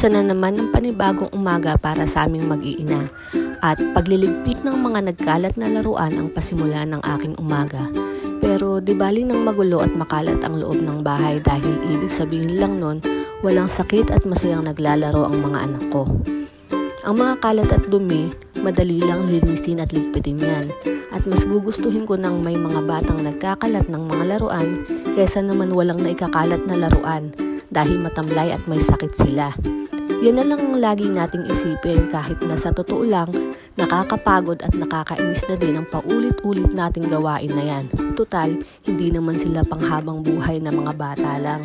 Isa na naman ng panibagong umaga para sa aming mag-iina at pagliligpit ng mga nagkalat na laruan ang pasimula ng aking umaga. Pero di bali nang magulo at makalat ang loob ng bahay dahil ibig sabihin lang nun, walang sakit at masayang naglalaro ang mga anak ko. Ang mga kalat at dumi, madali lang linisin at ligpitin yan. At mas gugustuhin ko nang may mga batang nagkakalat ng mga laruan kaysa naman walang naikakalat na laruan dahil matamlay at may sakit sila. Yan na lang ang lagi nating isipin kahit na sa totoo lang, nakakapagod at nakakainis na din ang paulit-ulit nating gawain na yan. Total, hindi naman sila panghabang buhay na mga bata lang.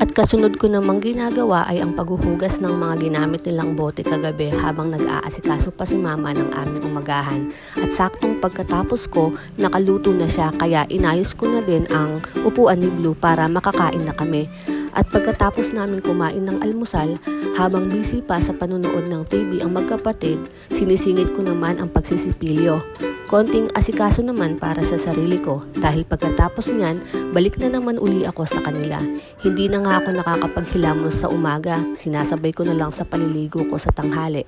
At kasunod ko namang ginagawa ay ang paghuhugas ng mga ginamit nilang bote kagabi habang nag-aasikaso pa si mama ng aming umagahan. At saktong pagkatapos ko, nakaluto na siya kaya inayos ko na din ang upuan ni Blue para makakain na kami. At pagkatapos namin kumain ng almusal, habang busy pa sa panunood ng TV ang magkapatid, sinisingit ko naman ang pagsisipilyo. Konting asikaso naman para sa sarili ko dahil pagkatapos niyan, balik na naman uli ako sa kanila. Hindi na nga ako nakakapaghilamos sa umaga, sinasabay ko na lang sa paliligo ko sa tanghali.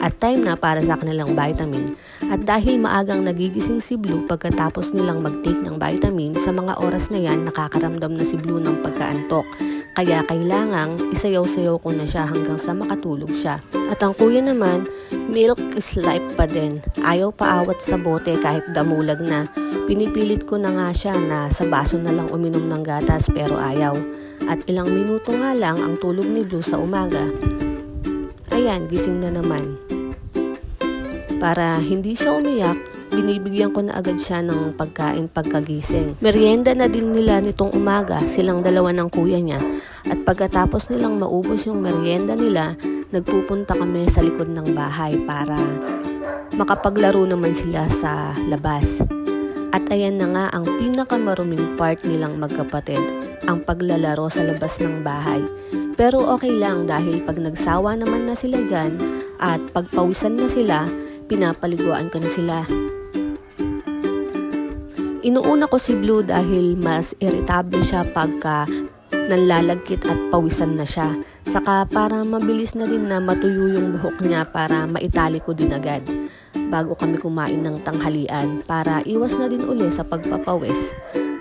At time na para sa kanilang vitamin. At dahil maagang nagigising si Blue pagkatapos nilang mag-take ng vitamin, sa mga oras na yan nakakaramdam na si Blue ng pagkaantok. Kaya kailangang isayaw-sayaw ko na siya hanggang sa makatulog siya. At ang kuya naman, milk is life pa din. Ayaw paawat sa bote kahit damulag na. Pinipilit ko na nga siya na sa baso na lang uminom ng gatas pero ayaw. At ilang minuto nga lang ang tulog ni Blue sa umaga. Ayan, gising na naman. Para hindi siya umiyak, binibigyan ko na agad siya ng pagkain pagkagising. Merienda na din nila nitong umaga, silang dalawa ng kuya niya. At pagkatapos nilang maubos yung merienda nila, nagpupunta kami sa likod ng bahay para makapaglaro naman sila sa labas. At ayan na nga ang pinakamaruming part nilang magkapatid, ang paglalaro sa labas ng bahay. Pero okay lang dahil pag nagsawa naman na sila dyan at pagpawisan na sila, pinapaliguan ko na sila. Inuuna ko si Blue dahil mas irritable siya pagka nanlalagkit at pawisan na siya. Saka para mabilis na din na matuyo yung buhok niya para maitali ko din agad bago kami kumain ng tanghalian para iwas na din uli sa pagpapawis.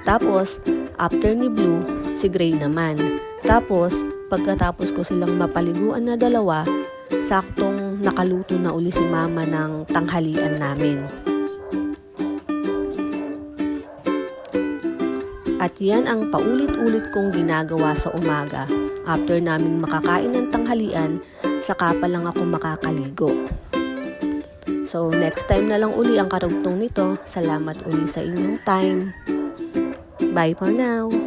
Tapos, after ni Blue, si Gray naman. Tapos, pagkatapos ko silang mapaliguan na dalawa, saktong nakaluto na uli si mama ng tanghalian namin. At yan ang paulit-ulit kong ginagawa sa umaga. After namin makakain ng tanghalian, saka pa lang ako makakaligo. So, next time na lang uli ang karugtong nito. Salamat uli sa inyong time. Bye for now!